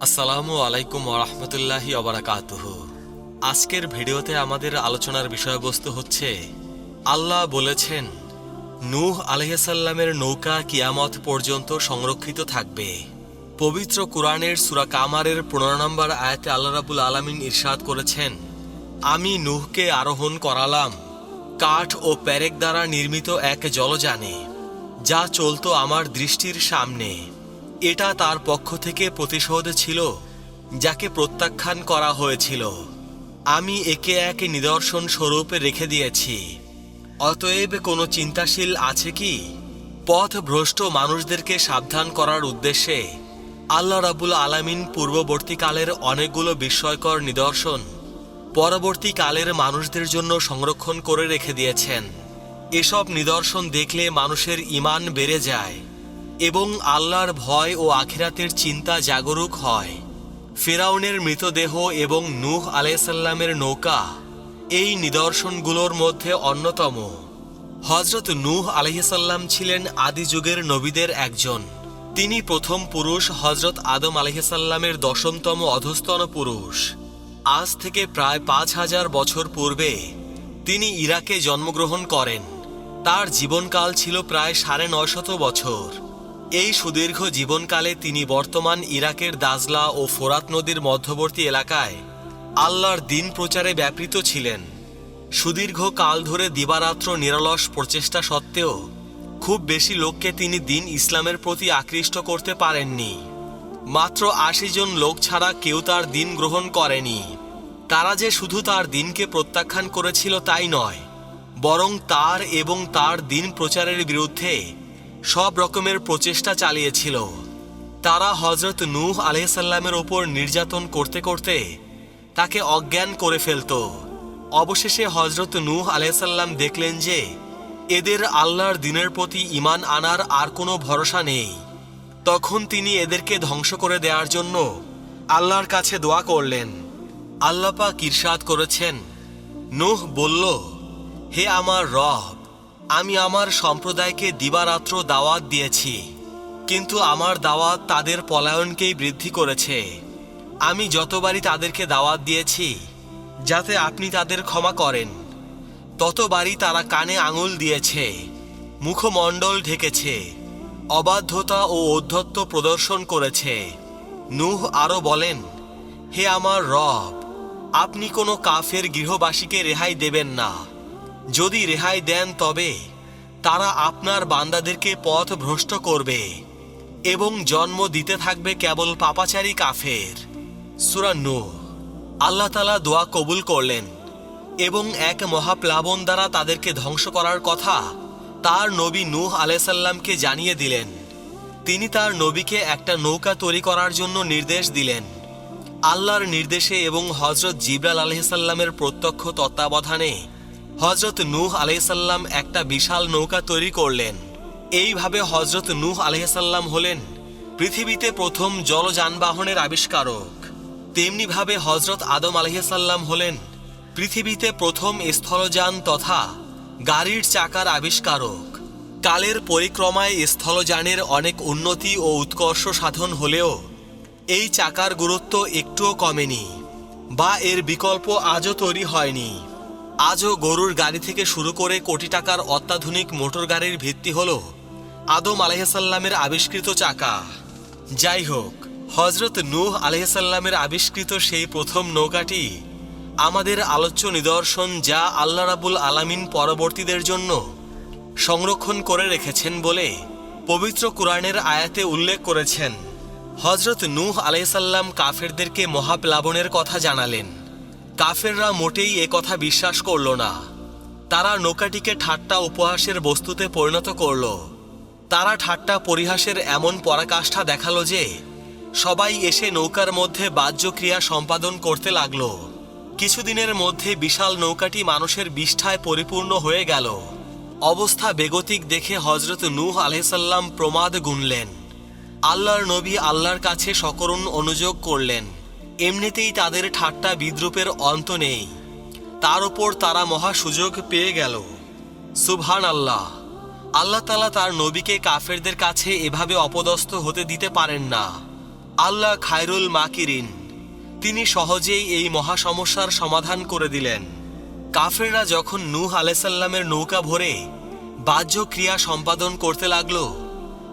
আসসালামু আলাইকুম ওরহমতুল্লাহি অবরাকাতুহ আজকের ভিডিওতে আমাদের আলোচনার বিষয়বস্তু হচ্ছে, আল্লাহ বলেছেন, নূহ আলহাসাল্লামের নৌকা কিয়ামত পর্যন্ত সংরক্ষিত থাকবে। পবিত্র কুরআনের সুরা কামারের পনেরো নম্বর আয়াতে আল্লাহ রাবুল আলমিন ইরশাদ করেছেন, আমি নূহকে আরোহণ করালাম, কাঠ ও প্যারেক দ্বারা নির্মিত এক জলযানে, যা চলত আমার দৃষ্টির সামনে। এটা তার পক্ষ থেকে প্রতিশোধ ছিল, যাকে প্রত্যাখ্যান করা হয়েছিল। আমি একে একে নিদর্শন স্বরূপ রেখে দিয়েছি। অতএব কোনো চিন্তাশীল আছে কি? পথ ভ্রষ্ট মানুষদেরকে সাবধান করার উদ্দেশ্যে আল্লাহ রাবুল আলামিন পূর্ববর্তীকালের অনেকগুলো বিস্ময়কর নিদর্শন পরবর্তীকালের মানুষদের জন্য সংরক্ষণ করে রেখে দিয়েছেন। এসব নিদর্শন দেখলে মানুষের ইমান বেড়ে যায়। এবং আল্লাহর ভয় ও আখিরাতের চিন্তা জাগরুক হয়। ফেরাউনের মৃতদেহ এবং নূহ আলাইসাল্লামের নৌকা এই নিদর্শনগুলোর মধ্যে অন্যতম। হজরত নূহ আলহিসাল্লাম ছিলেন আদি যুগের নবীদের একজন। তিনি প্রথম পুরুষ হজরত আদম আলহিসাল্লামের দশমতম অধস্তন পুরুষ। আজ থেকে প্রায় পাঁচ হাজার বছর পূর্বে তিনি ইরাকে জন্মগ্রহণ করেন। তার জীবনকাল ছিল প্রায় সাড়ে নয়শত বছর। এই সুদীর্ঘ জীবনকালে তিনি বর্তমান ইরাকের দাজলা ও ফোরাত নদীর মধ্যবর্তী এলাকায় আল্লাহর দিন প্রচারে ব্যাপৃত ছিলেন। সুদীর্ঘ কাল ধরে দিবারাত্র নিরলস প্রচেষ্টা সত্ত্বেও খুব বেশি লোককে তিনি দিন ইসলামের প্রতি আকৃষ্ট করতে পারেননি। মাত্র আশি জন লোক ছাড়া কেউ তার দিন গ্রহণ করেনি। তারা যে শুধু তার দিনকে প্রত্যাখ্যান করেছিল তাই নয়, বরং তার এবং তার দিন প্রচারের বিরুদ্ধে সব রকমের প্রচেষ্টা চালিয়েছিল। তারা হজরত নূহ আলহিসাল্লামের ওপর নির্যাতন করতে করতে তাকে অজ্ঞান করে ফেলত। অবশেষে হজরত নূহ আলহিসাল্লাম দেখলেন যে এদের আল্লাহর দিনের প্রতি ইমান আনার আর কোনো ভরসা নেই। তখন তিনি এদেরকে ধ্বংস করে দেওয়ার জন্য আল্লাহর কাছে দোয়া করলেন। আল্লাপা কিরসাদ করেছেন, নূহ বলল, হে আমার রব আমি আমার সম্প্রদায়কে দিবারাত্র দাওয়াত দিয়েছি, কিন্তু আমার দাওয়াত তাদের পলায়নকেই বৃদ্ধি করেছে। আমি যতবারই তাদেরকে দাওয়াত দিয়েছি, যাতে আপনি তাদের ক্ষমা করেন, ততবারই তারা কানে আঙুল দিয়েছে, মুখমণ্ডল ঢেকেছে, অবাধ্যতা ও ঔদ্ধত্য প্রদর্শন করেছে। নুহ আরও বলেন, হে আমার রব, আপনি কোনো কাফের গৃহবাসীকে রেহাই দেবেন না। যদি রেহাই দেন তবে তারা আপনার বান্দাদেরকে পথ ভ্রষ্ট করবে এবং জন্ম দিতে থাকবে কেবল পাপাচারী কাফের। সুরান্ন আল্লাহ তালা দোয়া কবুল করলেন এবং এক মহাপ্লাবন দ্বারা তাদেরকে ধ্বংস করার কথা তার নবী নূহ আলাইসাল্লামকে জানিয়ে দিলেন। তিনি তার নবীকে একটা নৌকা তৈরি করার জন্য নির্দেশ দিলেন। আল্লাহর নির্দেশে এবং হজরত জিব্রাল আলহিসাল্লামের প্রত্যক্ষ তত্ত্বাবধানে হজরত নূহ আলহিসাল্লাম একটা বিশাল নৌকা তৈরি করলেন। এইভাবে হজরত নূহ আলহিসাল্লাম হলেন পৃথিবীতে প্রথম জলযানবাহনের আবিষ্কারক। তেমনিভাবে হজরত আদম আলহিসাল্লাম হলেন পৃথিবীতে প্রথম স্থলযান তথা গাড়ির চাকার আবিষ্কারক। কালের পরিক্রমায় স্থলযানের অনেক উন্নতি ও উৎকর্ষ সাধন হলেও এই চাকার গুরুত্ব একটুও কমেনি বা এর বিকল্প আজও তৈরি হয়নি। আজও গরুর গাড়ি থেকে শুরু করে কোটি টাকার অত্যাধুনিক মোটর গাড়ির ভিত্তি হল আদম আলহাসাল্লামের আবিষ্কৃত চাকা। যাই হোক হজরত নূহ আলহাসাল্লামের আবিষ্কৃত সেই প্রথম নৌকাটি আমাদের আলোচ্য নিদর্শন যা আল্লাহ রাবুল আলামিন পরবর্তীদের জন্য সংরক্ষণ করে রেখেছেন বলে পবিত্র কোরআনের আয়াতে উল্লেখ করেছেন। হজরত নূহ আলাইসাল্লাম কাফেরদেরকে মহাপ্লাবনের কথা জানালেন। কাফেররা মোটেই এ কথা বিশ্বাস করল না। তারা নৌকাটিকে ঠাট্টা উপহাসের বস্তুতে পরিণত করল। তারা ঠাট্টা পরিহাসের এমন পরাকাষ্ঠা দেখাল যে, সবাই এসে নৌকার মধ্যে বাহ্যক্রিয়া সম্পাদন করতে লাগল। কিছুদিনের মধ্যে বিশাল নৌকাটি মানুষের বিষ্ঠায় পরিপূর্ণ হয়ে গেল। অবস্থা বেগতিক দেখে হজরত নূহ আলহিসাল্লাম প্রমাদ গুনলেন। আল্লাহর নবী আল্লাহর কাছে সকরুণ অনুযোগ করলেন। এমনিতেই তাদের ঠাট্টা বিদ্রুপের অন্ত নেই। তার উপর তারা মহা সুযোগ পেয়ে গেল। সুবহান আল্লাহ আল্লাহ তালা তার নবীকে কাফেরদের কাছে এভাবে অপদস্থ হতে দিতে পারেন না। আল্লাহ খায়রুল মাকিরিন। তিনি সহজেই এই মহা সমস্যার সমাধান করে দিলেন। কাফেররা যখন নূহ আলাইসাল্লামের নৌকা ভরে বাহ্য ক্রিয়া সম্পাদন করতে লাগল,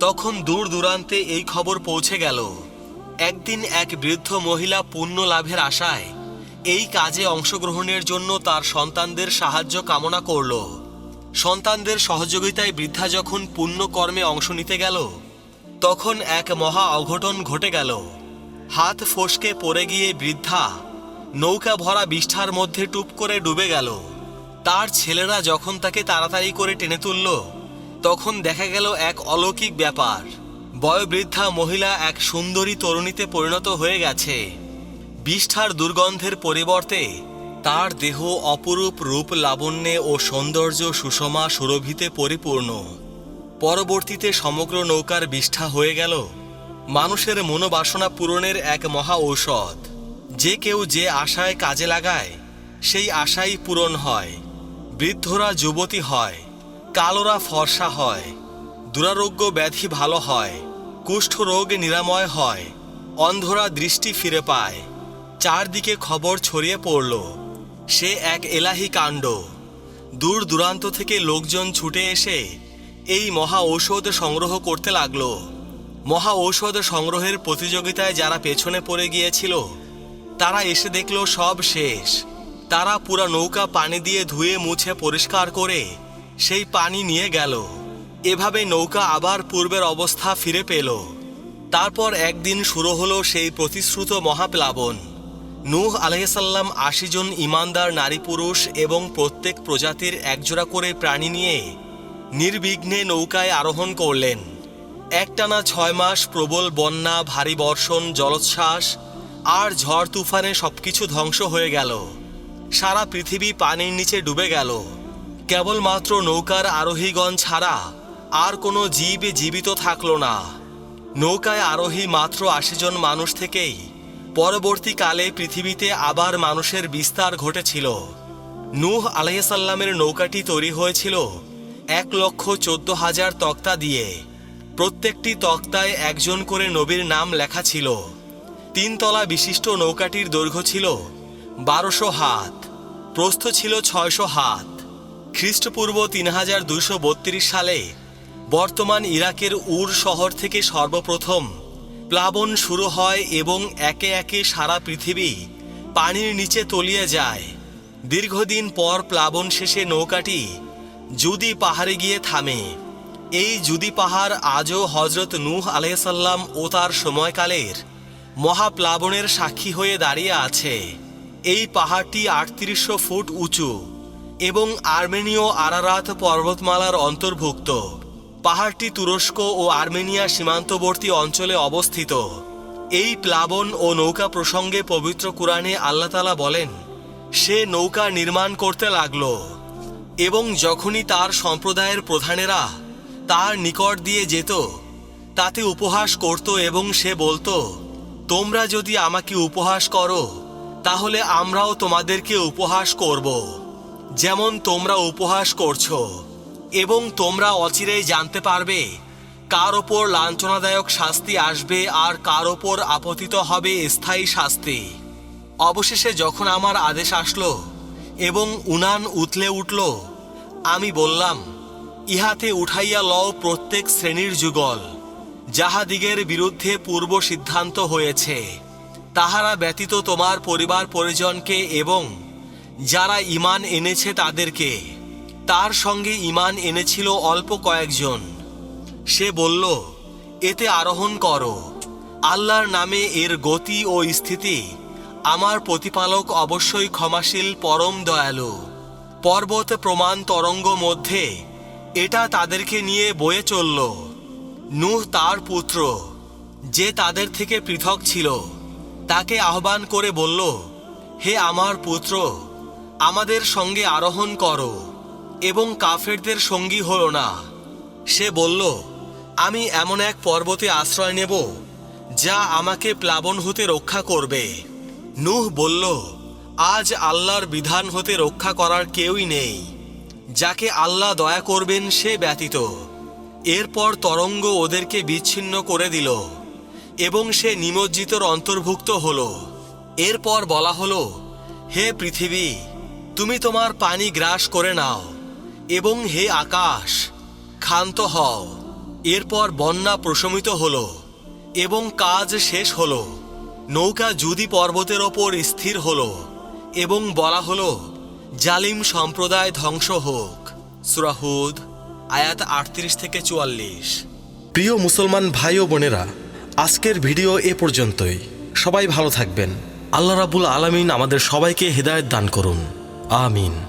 তখন দূর দূরান্তে এই খবর পৌঁছে গেল। একদিন এক বৃদ্ধ মহিলা পুণ্য লাভের আশায় এই কাজে অংশগ্রহণের জন্য তার সন্তানদের সাহায্য কামনা করল। সন্তানদের সহযোগিতায় বৃদ্ধা যখন পুণ্য কর্মে অংশ নিতে গেল, তখন এক মহা অঘটন ঘটে গেল। হাত ফসকে পড়ে গিয়ে বৃদ্ধা নৌকা ভরা বিষ্ঠার মধ্যে টুপ করে ডুবে গেল। তার ছেলেরা যখন তাকে তাড়াতাড়ি করে টেনে তুলল, তখন দেখা গেল এক অলৌকিক ব্যাপার। বয়োবৃদ্ধা মহিলা এক সুন্দরী তরুণীতে পরিণত হয়ে গেছে। বিষ্ঠার দুর্গন্ধের পরিবর্তে তার দেহ অপরূপ রূপ লাবণ্যে ও সৌন্দর্য সুষমা সুরভিতে পরিপূর্ণ। পরবর্তীতে সমগ্র নৌকার বিষ্ঠা হয়ে গেল। মানুষের মনোবাসনা পূরণের এক মহা ঔষধ। যে কেউ যে আশায় কাজে লাগায়, সেই আশাই পূরণ হয়। বৃদ্ধরা যুবতী হয়, কালোরা ফর্সা হয়, দুরারোগ্য ব্যাধি ভালো হয়। কুষ্ঠ রোগ নিরাময় হয়। অন্ধরা দৃষ্টি ফিরে পায়। চারদিকে খবর ছড়িয়ে পড়ল। সে এক এলাহি কাণ্ড। দূর দূরান্ত থেকে লোকজন ছুটে এসে এই মহা ঔষধ সংগ্রহ করতে লাগল। মহা ঔষধ সংগ্রহের প্রতিযোগিতায় যারা পেছনে পড়ে গিয়েছিল, তারা এসে দেখল সব শেষ। তারা পুরা নৌকা পানি দিয়ে ধুয়ে মুছে পরিষ্কার করে সেই পানি নিয়ে গেল। এভাবে নৌকা আবার পূর্বের অবস্থা ফিরে পেল। তারপর একদিন শুরু হলো সেই প্রতিশ্রুত মহাপ্লাবন। নূহ আলহিসাল্লাম আশি জন ইমানদার নারী পুরুষ এবং প্রত্যেক প্রজাতির একজোড়া করে প্রাণী নিয়ে নির্বিঘ্নে নৌকায় আরোহণ করলেন। একটানা ছয় মাস প্রবল বন্যা, ভারী বর্ষণ, জলোচ্ছ্বাস আর ঝড় তুফানে সবকিছু ধ্বংস হয়ে গেল। সারা পৃথিবী পানির নিচে ডুবে গেল। কেবলমাত্র নৌকার আরোহীগণ ছাড়া আর কোনো জীব জীবিত থাকল না। নৌকায় আরোহী মাত্র আশি জন মানুষ থেকেই পরবর্তীকালে পৃথিবীতে আবার মানুষের বিস্তার ঘটেছিল। নূহ আলাইসাল্লামের নৌকাটি তৈরি হয়েছিল এক লক্ষ চোদ্দ হাজার তক্তা দিয়ে। প্রত্যেকটি তক্তায় একজন করে নবীর নাম লেখা ছিল। তিনতলা বিশিষ্ট নৌকাটির দৈর্ঘ্য ছিল বারোশো হাত, প্রস্থ ছিল ছয়শো হাত। খ্রিস্টপূর্ব তিন হাজার দুশো সালে বর্তমান ইরাকের উর শহর থেকে সর্বপ্রথম। প্লাবন শুরু হয় এবং একে একে সারা পৃথিবী পানির নিচে তলিয়ে যায়। দীর্ঘদিন পর প্লাবন শেষে নৌকাটি জুদি পাহাড়ে গিয়ে থামে। এই জুদি পাহাড় আজও হজরত নূহ আলাইসাল্লাম ও তার সময়কালের মহাপ্লাবনের সাক্ষী হয়ে দাঁড়িয়ে আছে। এই পাহাড়টি আটত্রিশশো ফুট উঁচু এবং আর্মেনীয় আরারাত পর্বতমালার অন্তর্ভুক্ত। পাহাড়টি তুরস্ক ও আর্মেনিয়া সীমান্তবর্তী অঞ্চলে অবস্থিত। এই প্লাবন ও নৌকা প্রসঙ্গে পবিত্র কুরআনে আল্লাতালা বলেন, সে নৌকা নির্মাণ করতে লাগল এবং যখনই তার সম্প্রদায়ের প্রধানেরা তার নিকট দিয়ে যেত, তাতে উপহাস করত এবং সে বলতো, তোমরা যদি আমাকে উপহাস করো, তাহলে আমরাও তোমাদেরকে উপহাস করব। যেমন তোমরা উপহাস করছ। এবং তোমরা অচিরেই জানতে পারবে কার ওপর লাঞ্ছনাদায়ক শাস্তি আসবে আর কার ওপর আপতিত হবে স্থায়ী শাস্তি। অবশেষে যখন আমার আদেশ আসলো এবং উনান উতলে উঠল, আমি বললাম, ইহাতে উঠাইয়া লও প্রত্যেক শ্রেণির যুগল যাহাদিগের বিরুদ্ধে পূর্ব সিদ্ধান্ত হয়েছে। তাহারা ব্যতীত তোমার পরিবার পরিজনকে এবং যারা ইমান এনেছে তাদেরকে তার সঙ্গে ইমান এনেছিল অল্প কয়েকজন। সে বলল, এতে আরোহণ করো। আল্লাহর নামে এর গতি ও স্থিতি আমার প্রতিপালক অবশ্যই ক্ষমাশীল, পরম দয়ালু। পর্বত, প্রমাণ, তরঙ্গ মধ্যে এটা তাদেরকে নিয়ে বয়ে চলল। নূহ তার পুত্র, যে তাদের থেকে পৃথক ছিল, তাকে আহ্বান করে বলল, হে আমার পুত্র, আমাদের সঙ্গে আরোহণ করো। এবং কাফেরদের সঙ্গী হলো না। সে বলল, আমি এমন এক পর্বতে আশ্রয় নেব, যা আমাকে প্লাবন হতে রক্ষা করবে। নুহ বলল, আজ আল্লাহর বিধান হতে রক্ষা করার কেউই নেই। যাকে আল্লাহ দয়া করবেন, সে ব্যতীত। এরপর তরঙ্গ ওদেরকে বিচ্ছিন্ন করে দিল, এবং সে নিমজ্জিতর অন্তর্ভুক্ত হলো। এরপর বলা হলো, হে পৃথিবী, তুমি তোমার পানি গ্রাস করে নাও। এবং হে আকাশ, ক্ষান্ত হও। এরপর বন্যা প্রশমিত হলো এবং কাজ শেষ হল। নৌকা জুদি পর্বতের ওপর স্থির হলো এবং বলা হলো, জালিম সম্প্রদায় ধ্বংস হোক। সুরাহুদ আয়াত আটত্রিশ থেকে চুয়াল্লিশ। প্রিয় মুসলমান ভাই ও বোনেরা, আজকের ভিডিও এ পর্যন্তই। সবাই ভালো থাকবেন। আল্লাহ রাবুল আলামিন আমাদের সবাইকে হেদায়েত দান করুন। আমিন।